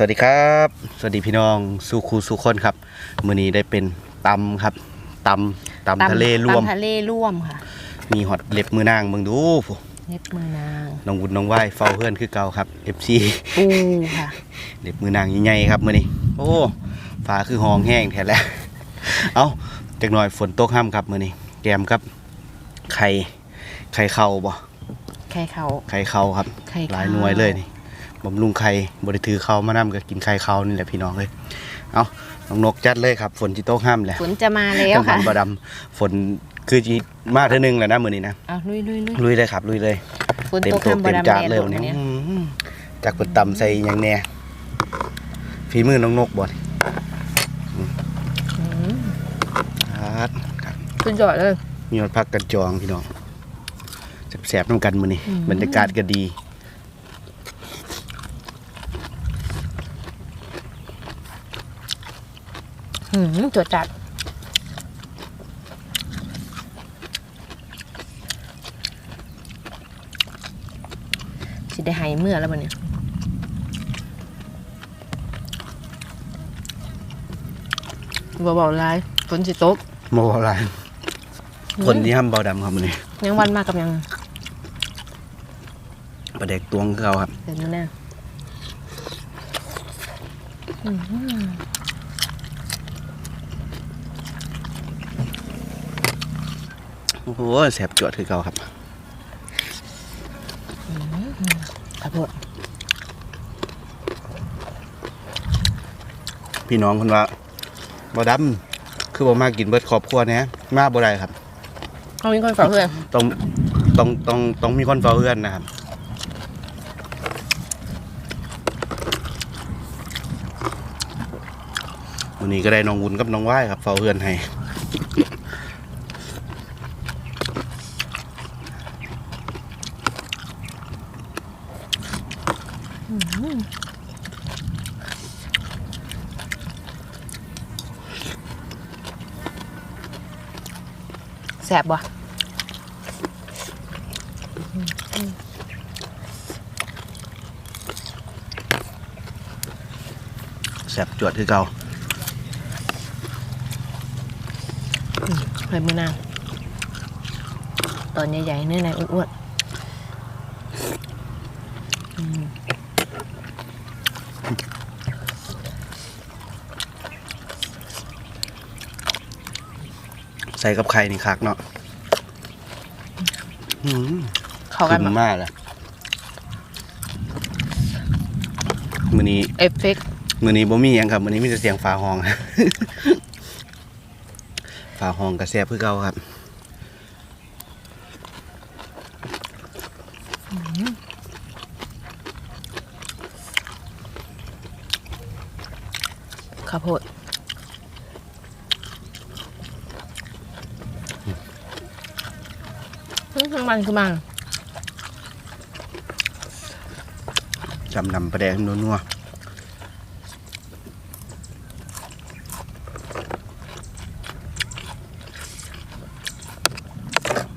สวัสดีครับ สวัสดีพี่น้องสู่ครูสู่คนครับ มื้อนี้ได้เป็นตำครับตำตำทะเลรวมตำทะเลร่วมค่ะ มีหอดเล็บมือนางเบิ่งดูผู้เล็บมือนางน้องวุ้นน้องว่ายเฝ้าเพื่อนคือเก่าครับ FC ปูค่ะเล็บมือนางใหญ่ๆครับมื้อนี้ โอ้ฟ้าคือห้องแห้งแท้แล้วเอ้าจักหน่อยฝนตกห้ามครับมื้อนี้แกมครับไข่ไข่เข่าบ่ไข่เขาไข่เข่าครับไข่เข่าหลายหน่วยเลยนี่ บำรุงไข่บริถือเขามานำก็กินไข่เขานี่แหละพี่น้องเลยเอาน้องนกจัดเลยครับ ฝนจิโต๊ะห้ามแหละฝนจะมาแล้วกังหัค่ะนบดำฝนคือจีมาเท่านึงแหละนะมือนี้นะเอาลุยลุยลุยลุยเลยครับลุยเลยฝนเต็มตกตัวคำบเต็มดำจานแดดเลยลวันงนี้เนี่ยอื้อหือจากคนตำใส่หยังแน่ฝีมือน้องนกบ่นอืมครับสุดยอดเลยมีมันพักกันจองพี่น้องแสบๆน้ำกันมือนี้อืมบรรยากาศก็ดี หืมจวดจัด สิได้หายเมื่อแล้วบัดเนี่ยบ่เบาๆหลายฝนสิตกโมอะไรคนที่ห้ามเบาดำครับมือนี้ยังวันมากับยังประเด็กตวงคือเขาครับ เดี๋ยวนี้นะอืม โอ้โหแสบจวดคือเขาครับครับพ่อพี่น้องคนว่าบ่ดำคือบ่มากินเบิดครอบครัวแหนะมาบ่ได้ครับเขามีคนฝากเพื่อนต้องต้องต้องต้องมีคนเฝ้าเฮือนนะครับวันนี้ก็ได้น้องวุ้นกับน้องว่ายครับเฝ้าเฮือนให้ แสบบ่แสบจวดคือเก่าเฮ้ยมือนางตอนใหญ่ๆเนื้อในอ้วน ใส่กับไข่นี่คักเนาะอืมๆเข้ากันขึ้บ่นมากเลยมือนี้เอฟเฟกต์มือนี้บ่มีหยังครับมือนี้มีแต่เสียงฟ้าห้องฟ้าห้องกระแสบคือเก่าครับ ข้าวโพดอืม ทั้งมันคือมันจำนำประแดงนัวๆ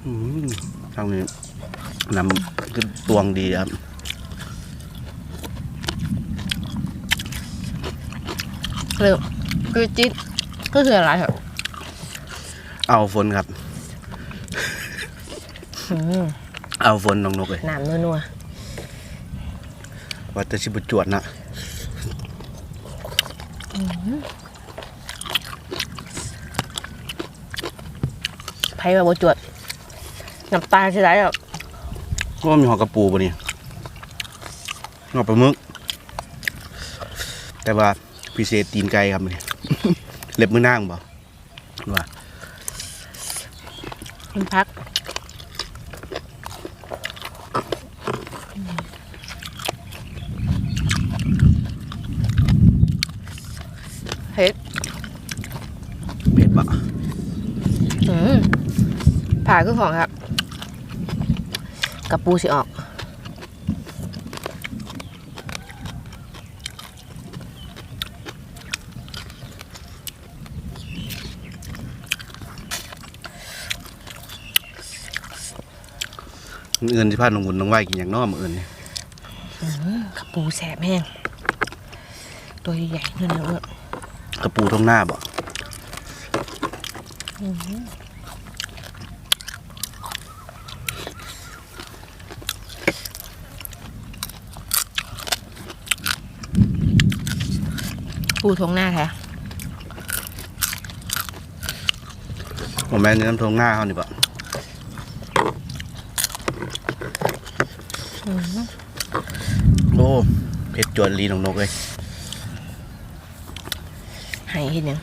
อืมทางนี้นำคือตวงดีครับเร็วคือจิ๊ดก็คืออะไรเหรอเอาฝนครับอืม เอาฝนน้องนกเลยน้ำนัวว่าแตะชิบุจวดนะๆไผ่แบบบจวดน้ำตาใช่ไหมอะว่ามีหอกระปูปะเนี่ยหอกปลาหมึก แต่ว่าพิเศษตีนไก่ครับเนี่ยเล็บมือนางบ่ว่ามันพักเฮ็ด เผ็ดบ่ อืม ผ่าคือของครับกับปูสิออกเงินที่พาน้องหุ่นน้องไหวกินอย่างน้อมออื่นเนี่ยกับปูแสบแห้งตัวใหญ่ๆนั่นนะเมื่อกระปูทงหน้าบ่ ปูทงหน้าแท้ผมแม่นน้ำทงหน้าเขานี่บ่โอ้เผ็ดจวนลีนงนกเลยใหายเห็นยัง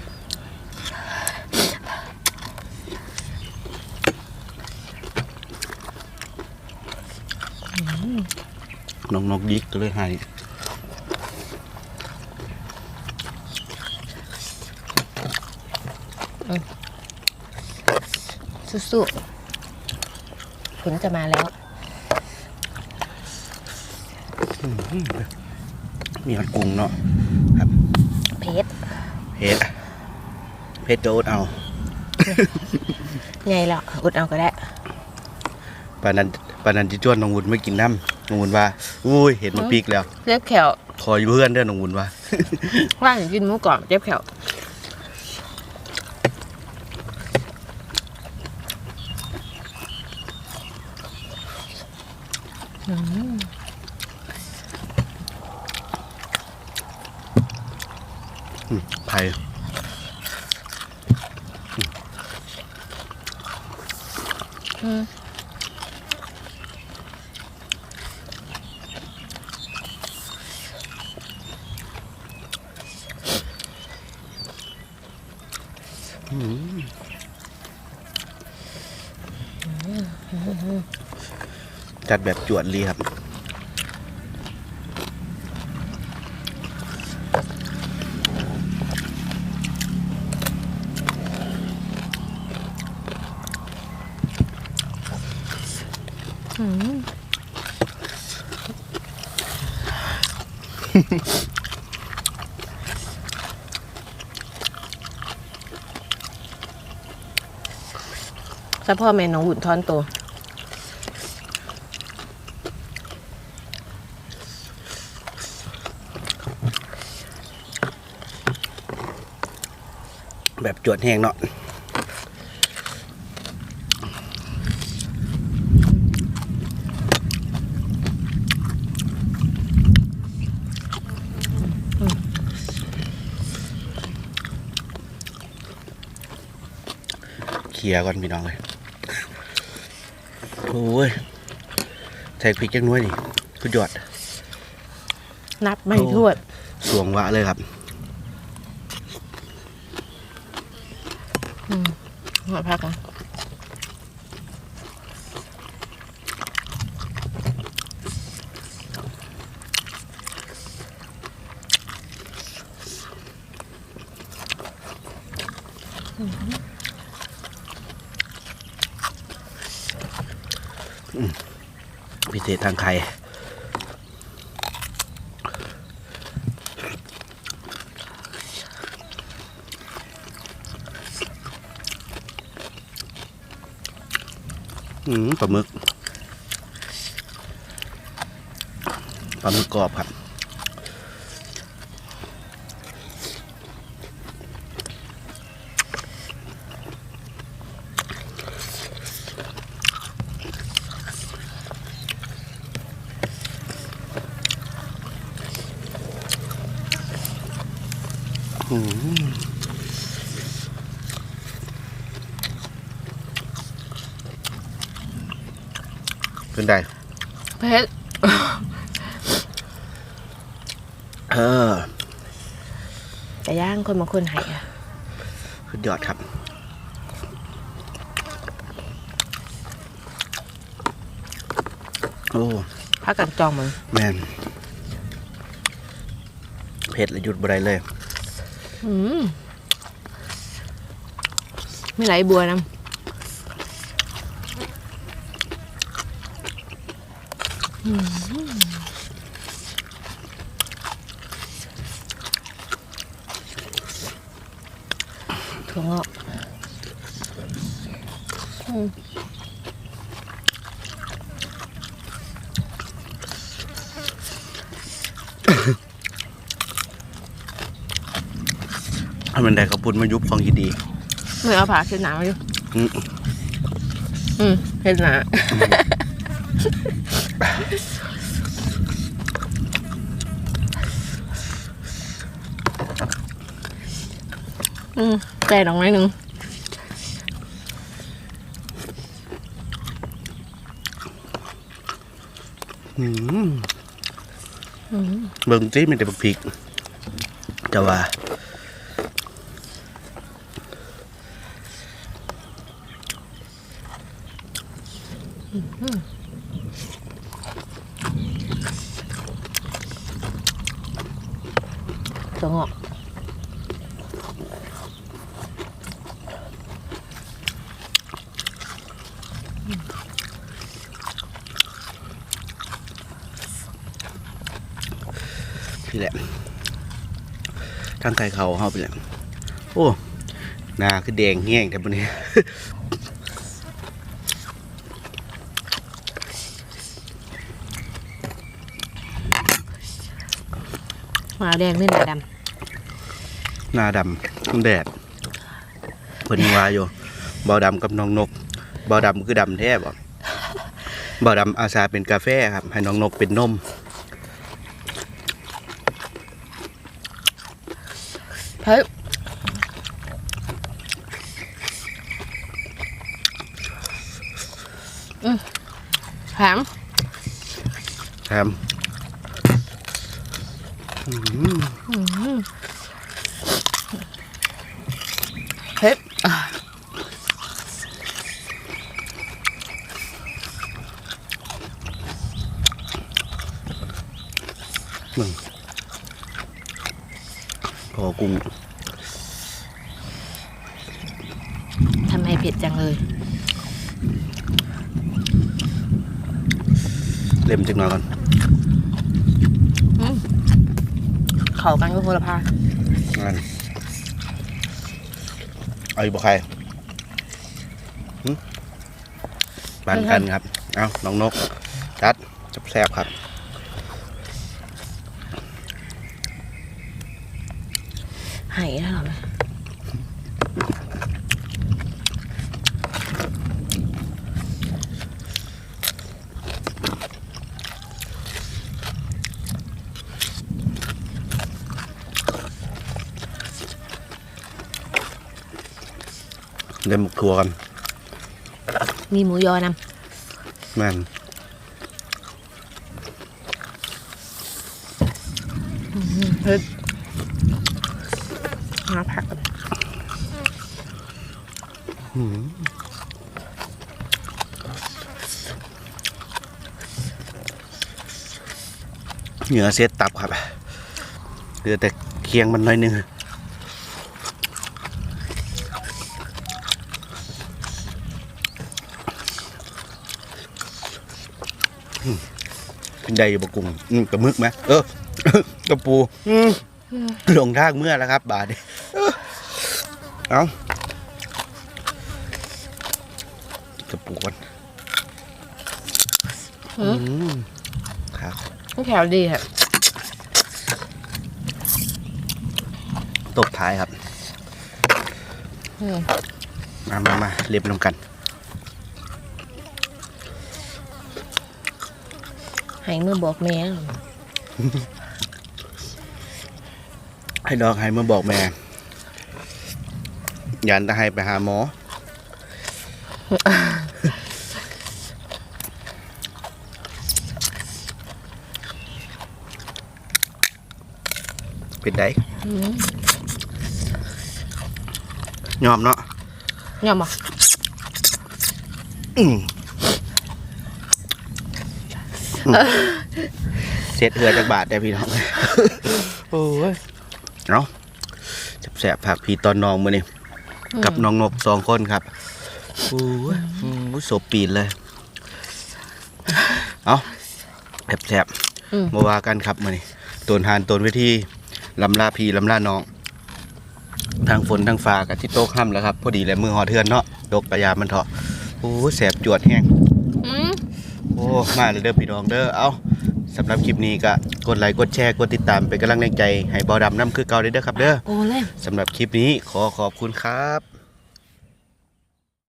นกนกยิกก็เลยให้ สู้ๆฝนจะมาแล้วมีหัดกุ้งเนาะเพชรเผ็ดเผ็ดจะอดเอาไงล่ะอุดเอาก็ได้ปานนั้นปานนั้นจิจวนน้องวุ้นไม่กินน้ำน้องวุ้นว่าอุ้ยเห็นมันปีกแล้วเจ็บแขวคอยอยู่เพื่อนเด้อน้องวุ้นว่าว่างอยู่กินหมูกรอบเจ็บแขวอืม ไผ่ อืม จัดแบบจวดลีครับ ถ้าพ่อแม่น้องหุ่นทอนตัวแบบจวดแห้งเนาะ เคลียร์ก่อนพี่น้องเลยโอ้ยใส่พริกจังน้อยนี่สุดยอด นับไม่ถ้วนสวงวะเลยครับมาพักกันพิ เศษทางไข่ปลาหมึกปลาหมึกกรอบครับ เป็นไงเพชรเออแต่ย่างคนบางคนใหายอะสุดยอดครับโอ้พักกันจองมึงแมนเผ็ดเลยหยุดบ่ได้เลยอืม ไม่ไหลบัวนะอืมถั่วงอกอืม ให้มันได้กระปุนมายุบของที่ดีไม่เอาผักเช็ดหนามาอยู่อืมอืมเช็ดหนาอืมใจดอกไม้หนึ่งอืมเบิ่งจี้มันแต่บักพริก แต่ว่า ตัวงอกพี่แหละทางไก่เขาเฮาไปแหละโอ้หน้าคือแดงแห้งแต่บนนี้ หมาแดงนี่หนาดหน้าดำแดดเพิ่นว่าอยู่เบาดำกับน้องนกเบาดำคือดำแท้บ่เบาดำอาสาเป็นกาแฟครับ ให้น้องนกเป็นนมำเฮ้ยอืมแถมแถมอืม เฮ้ยอะพอกุ้งทำไมเผ็ดจังเลย เล่มจักหน่อยก่อนเข้ากันก็โหระพานั่น เอาอีกบ่ใครหึบานกันครับ เอาน้องนก จัดจับแซบครับไหายแล้วเหรอ เล่มหมกทัวกันมีหมูยอนแม่นำเฮ้ยหาผักกันเหนือเซตตับครับเหลือแต่เคียงมันน้อยหนึง กินได้อยู่บกุ้งอืมกระมึกไหมเออกระปูอืมลงทางเมื่อแล้วครับ บาทนี้เออเอากระปูก่อนอืม อืมครับนี่แถวดีค่ะตบท้ายครับ อืมมามามาเรียบลงกัน ให้มือบอกแม่ให้ดอกให้มาบอกแม่ยันจะให้ไปหาหมอ เป็นไดอืมยอมเนาะยอมบ่ อืม เสร็จเหือจากบาทได้พี่น้อง โอ้ยเนาะแสบๆผักพี่ตอนน้องมือนี่กับน้องนกสองคนครับโอ้ยอืมโสบปีนเลย เอาแสบอืมๆมาว่ากันครับมือนี่ตนหานตนเวทีลำลาพีลำลาน้องทางฝนทางฟ้ากับที่โต๊ะค่ำแล้วครับ พอดีเลยมือหอเทือนเนาะดกกระยามันเถาะโอ้ยแสบจวดแห้งอืม โอ้ มาเลยเด้อพี่น้องเด้อ เอาสำหรับคลิปนี้ก็ขกดไลค์กดแชร์กดติดตามเป็นกำลังแรงใจให้เบาดำน้ำคือเก่าเด้อครับเด้อโอ้เลยสำหรับคลิปนี้ขอขอบคุณครับ